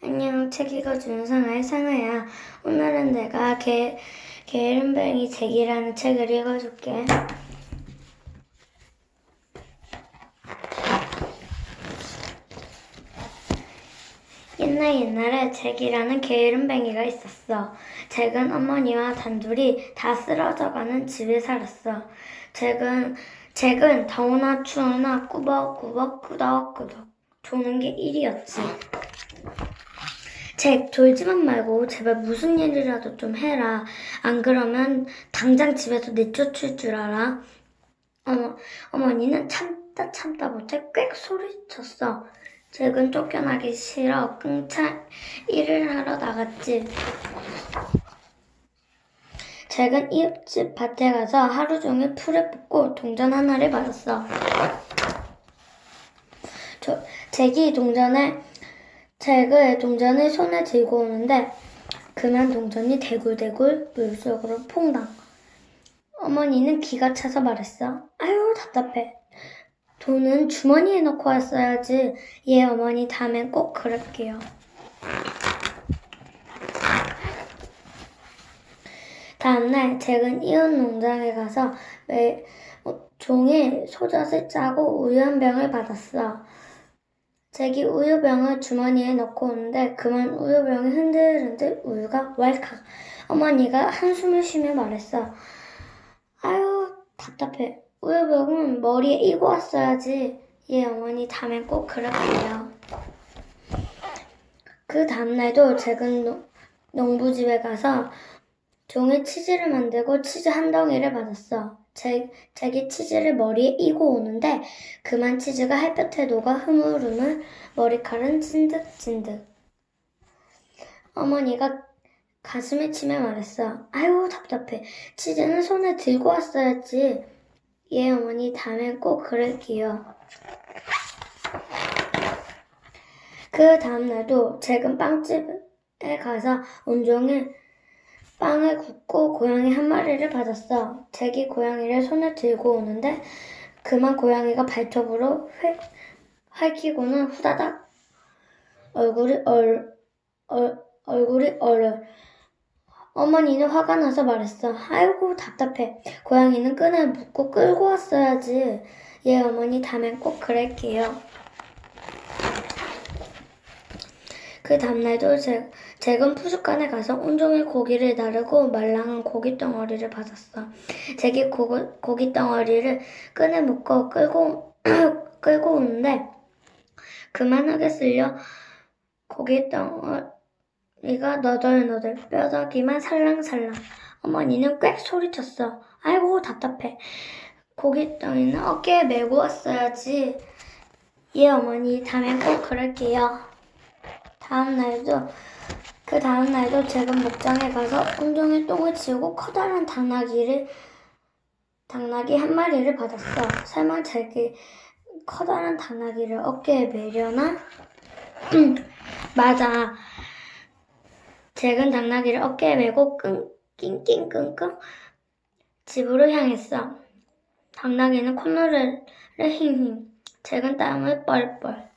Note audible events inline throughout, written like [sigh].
안녕, 책 읽어주는 상아의 상아야. 오늘은 내가 게, 게으름뱅이 책이라는 책을 읽어줄게. 옛날 옛날에 잭이라는 게으름뱅이가 있었어. 잭은 어머니와 단둘이 다 쓰러져가는 집에 살았어. 잭은 잭은 더우나 추우나 꾸벅꾸벅 꾸덕꾸덕 조는 게 일이었지. 잭 졸지만 말고 제발 무슨 일이라도 좀 해라. 안 그러면 당장 집에서 내쫓을 줄 알아. 어머 어머니는 참다 참다 못해 꽥 소리쳤어. 잭은 쫓겨나기 싫어 끙차 일을 하러 나갔지. 잭은 이웃집 밭에 가서 하루 종일 풀을 뽑고 동전 하나를 받았어. 저, 잭이 동전을 잭을 동전을 손에 들고 오는데 그만 동전이 대굴대굴 물속으로 퐁당. 어머니는 기가 차서 말했어. 아유 답답해. 돈은 주머니에 넣고 왔어야지. 예 어머니 다음엔 꼭 그럴게요. 다음날 잭은 이웃 농장에 가서 매, 어, 종일 소젖을 짜고 우유 한 병을 받았어. 잭이 우유병을 주머니에 넣고 오는데 그만 우유병이 흔들흔들 우유가 왈칵. 어머니가 한숨을 쉬며 말했어. 아유 답답해. 우유병은 머리에 이고 왔어야지. 예 어머니 다음엔 꼭 그럴게요. 그 다음날도 잭은 농- 농부집에 가서 종이 치즈를 만들고 치즈 한 덩이를 받았어. 잭, 잭이 치즈를 머리에 이고 오는데 그만 치즈가 햇볕에 녹아 흐물흐물 머리칼은 찐득찐득. 어머니가 가슴을 치며 말했어. 아유 답답해. 치즈는 손에 들고 왔어야지. 예 어머니 다음엔 꼭 그럴게요. 그 다음날도 잭은 빵집에 가서 온종일 빵을 굽고 고양이 한 마리를 받았어. 잭이 고양이를 손에 들고 오는데 그만 고양이가 발톱으로 회, 핥히고는 후다닥 얼굴이 얼, 얼, 얼굴이 얼얼. 어머니는 화가 나서 말했어. 아이고 답답해. 고양이는 끈을 묶고 끌고 왔어야지. 예 어머니 다음엔 꼭 그럴게요. 그 다음날도 잭, 잭은 푸숫간에 가서 온종일 고기를 나르고 말랑한 고기 덩어리를 받았어. 잭이 고, 고기 덩어리를 끈에 묶어 끌고, [clears throat] 끌고 오는데 그만하게 쓸려 고기 덩어리가 너덜너덜 뼈다귀만 살랑살랑. 어머니는 꽥 소리쳤어. 아이고 답답해. 고기 덩이는 어깨에 메고 왔어야지. 예 어머니 다음엔 꼭 그럴게요. 다음 날도 그 다음 날도 잭은 목장에 가서 온종일 똥을 치우고 커다란 당나귀를 당나귀 한 마리를 받았어. 설마 잭이 커다란 당나귀를 어깨에 메려나? 맞아. 잭은 당나귀를 어깨에 메고 끙 낑낑끙끙 집으로 향했어. 당나귀는 콧노래를 힝힝. 잭은 땀을 뻘뻘.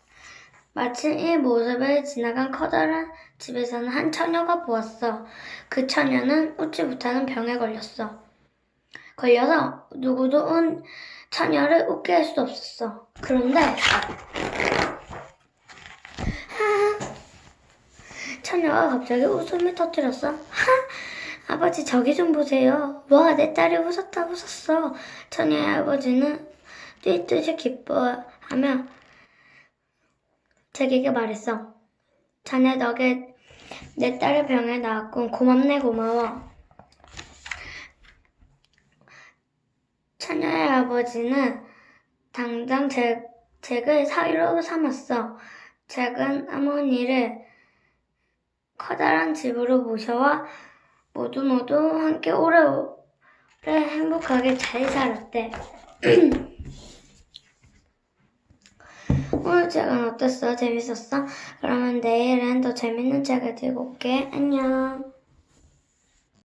마침 이 모습을 지나간 커다란 집에서는 한 처녀가 보았어. 그 처녀는 웃지 못하는 병에 걸렸어. 걸려서 누구도 온 처녀를 웃게 할 수 없었어. 그런데 하, 처녀가 갑자기 웃음을 터뜨렸어. 하, 아버지 저기 좀 보세요. 와, 내 딸이 웃었다 웃었어. 처녀의 아버지는 뛰듯이 기뻐하며 잭에게 말했어. 자네 덕에 내 딸의 병에 나았군. 고맙네 고마워. 처녀의 아버지는 당장 잭, 잭을 사위로 삼았어. 잭은 어머니를 커다란 집으로 모셔와 모두 모두 함께 오래오래 행복하게 잘 살았대. [clears throat] 오늘 책은 어땠어? 재밌었어? 그러면 내일은 더 재밌는 책을 들고 올게. 안녕.